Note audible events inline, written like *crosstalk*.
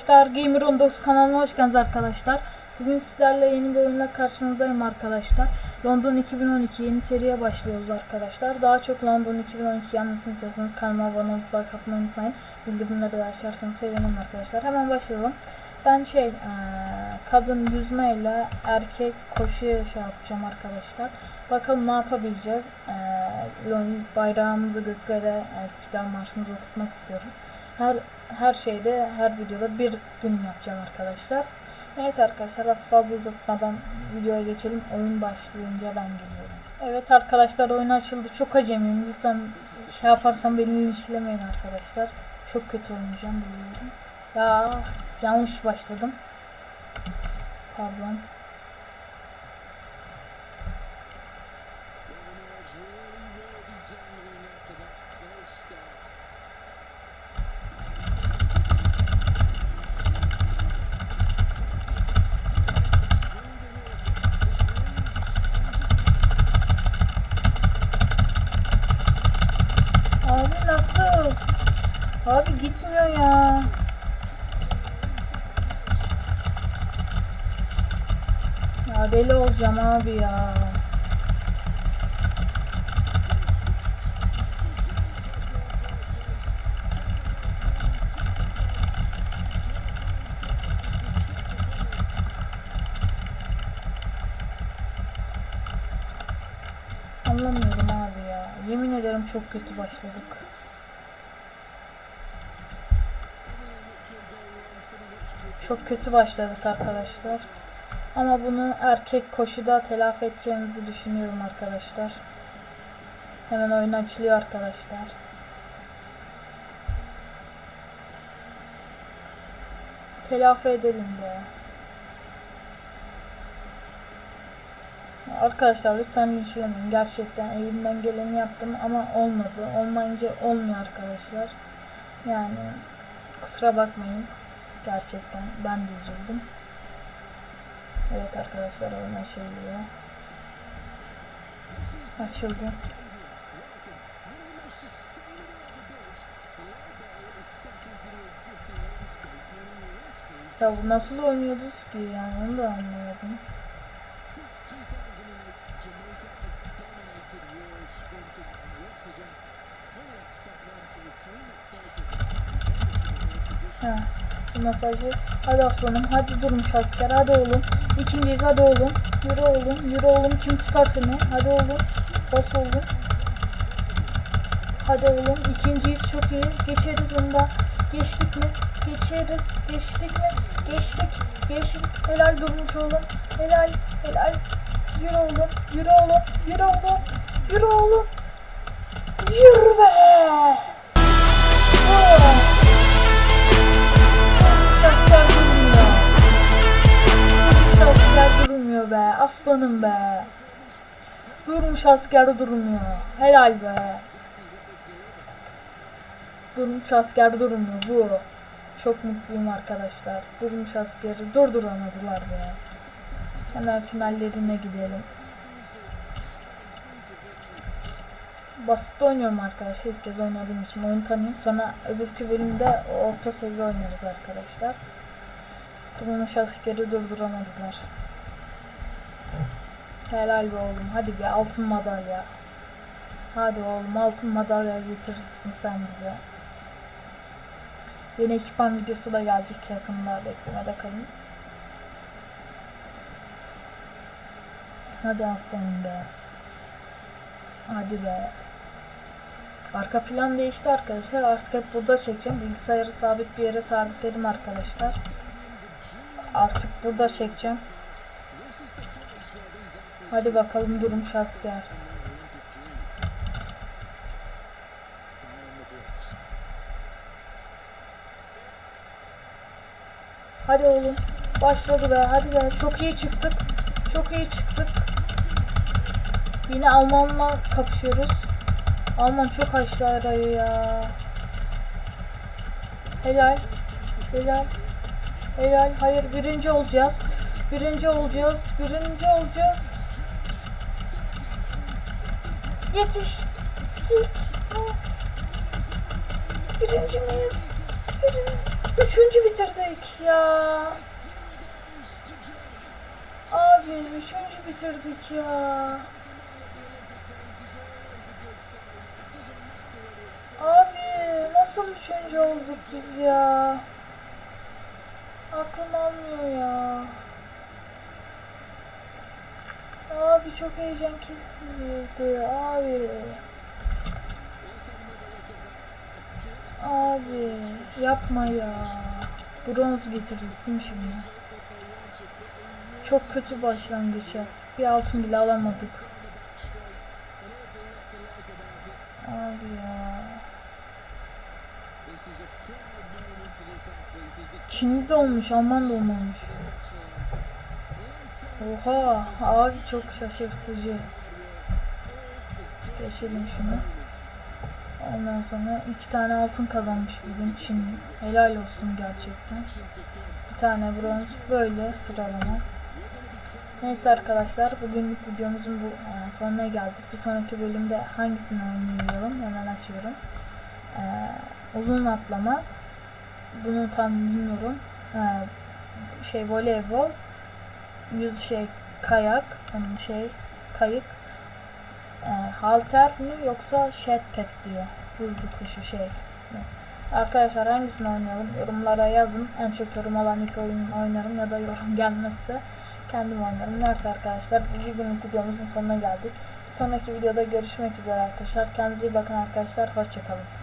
arkadaşlar. Gamer 19 kanalına hoş geldiniz arkadaşlar. Bugün sizlerle yeni bir oyunla karşınızdayım arkadaşlar. London 2012 yeni seriye başlıyoruz arkadaşlar. Daha çok London 2012 yanmasını istiyorsanız kanalıma abone olup like atmayı unutmayın. Bildirimleri de açarsanız sevinirim arkadaşlar. Hemen başlayalım. Ben şey kadın yüzme ile erkek koşu şey yapacağım arkadaşlar. Bakalım ne yapabileceğiz. Lon- bayrağımızı göklere, e, İstiklal Marşımızı okutmak istiyoruz. Her her şeyde, her videoda bir gün yapacağım arkadaşlar. Neyse arkadaşlar fazla uzatmadan videoya geçelim. Oyun başlayınca ben geliyorum. Evet arkadaşlar oyun açıldı. Çok acemiyim. Lütfen şey yaparsam beni linçlemeyin arkadaşlar. Çok kötü oynayacağım biliyorum. Ya yanlış başladım. Pardon. Abi nasıl? Abi gitmiyor ya. Ya deli olacağım abi ya. Anlamıyorum abi ya. Yemin ederim çok kötü başladık. Çok kötü başladık arkadaşlar. Ama bunu erkek koşuda telafi edeceğimizi düşünüyorum arkadaşlar. Hemen oyun açılıyor arkadaşlar. Telafi edelim be. Arkadaşlar lütfen linçlemeyin. Gerçekten elimden geleni yaptım ama olmadı. Olmayınca olmuyor arkadaşlar. Yani kusura bakmayın. Gerçekten ben de üzüldüm. Evet arkadaşlar oyun açılıyor. Açıldı. Ya bu nasıl oynuyoruz ki yani onu da anlamadım. Since 2008, Jamaica have dominated world sprinting, and once again, fully expect them to retain that title and get into the position. Ha, bu mesajı. Hadi aslanım, hadi durmuş asker, hadi oğlum. İkinciyiz, hadi oğlum. Yürü oğlum, yürü oğlum. Kim tutar seni? Hadi oğlum. Bas oğlum. Hadi oğlum. İkinciyiz, çok iyi. Geçeriz onu da. Geçtik mi? Geçeriz. Geçtik mi? Geçtik. Geçtik. Helal durmuş oğlum. Helal. Helal. Yürü oğlum. Yürü oğlum. Yürü oğlum. Yürü oğlum. Yürü be. Aslanım be. Durmuş asker durmuyor. Helal be. Durmuş asker durmuyor bu. Çok mutluyum arkadaşlar. Durmuş askeri durduramadılar be. Hemen finallerine gidelim. Basit oynuyorum arkadaşlar. İlk kez oynadığım için oyunu tanıyorum. Sonra öbürkü bölümde orta seviye oynarız arkadaşlar. Durmuş askeri durduramadılar. Helal be oğlum. Hadi bir altın madalya. Hadi oğlum altın madalya getirirsin sen bize. Yeni ekipman videosu da gelecek yakında. Beklemede kalın. Hadi aslanım be. Hadi be. Arka plan değişti arkadaşlar. Artık hep burada çekeceğim. Bilgisayarı sabit bir yere sabitledim arkadaşlar. Artık burada çekeceğim. Hadi bakalım durmuş asker. Hadi oğlum. Başladı be. Hadi be. Çok iyi çıktık. Çok iyi çıktık. Yine Alman'la kapışıyoruz. Alman çok açtı arayı ya. Helal. Helal. Helal. Hayır birinci olacağız. Birinci olacağız. Birinci olacağız. Yetiştik mi? Birinci miyiz? Birinci. Üçüncü bitirdik ya. Abi üçüncü bitirdik ya. Abi nasıl üçüncü olduk biz ya? Aklım almıyor ya. Abi çok heyecan kesiciydi abi. Abi yapma ya. Bronz mi şimdi? Çok kötü başlangıç yaptık. Bir altın bile alamadık. Abi ya. Çinli de olmuş, Alman da olmamış. Oha, abi çok şaşırtıcı. Geçelim şunu. Ondan sonra iki tane altın kazanmış bugün Çinli. Helal olsun gerçekten. Bir tane bronz böyle sıralama. Neyse arkadaşlar bugünlük videomuzun bu e, sonuna geldik. Bir sonraki bölümde hangisini oynayalım hemen açıyorum. E, uzun atlama. Bunu tam bilmiyorum. E, şey voleybol. Yüz şey kayak. Onun şey kayık. E, halter mi yoksa shed diyor. Hızlı koşu şey. Arkadaşlar hangisini oynayalım? Yorumlara yazın. En çok yorum alan iki oyun oynarım ya da yorum *laughs* gelmezse kendim oynarım. Neyse arkadaşlar bir günlük videomuzun sonuna geldik. Bir sonraki videoda görüşmek üzere arkadaşlar. Kendinize iyi bakın arkadaşlar. Hoşçakalın.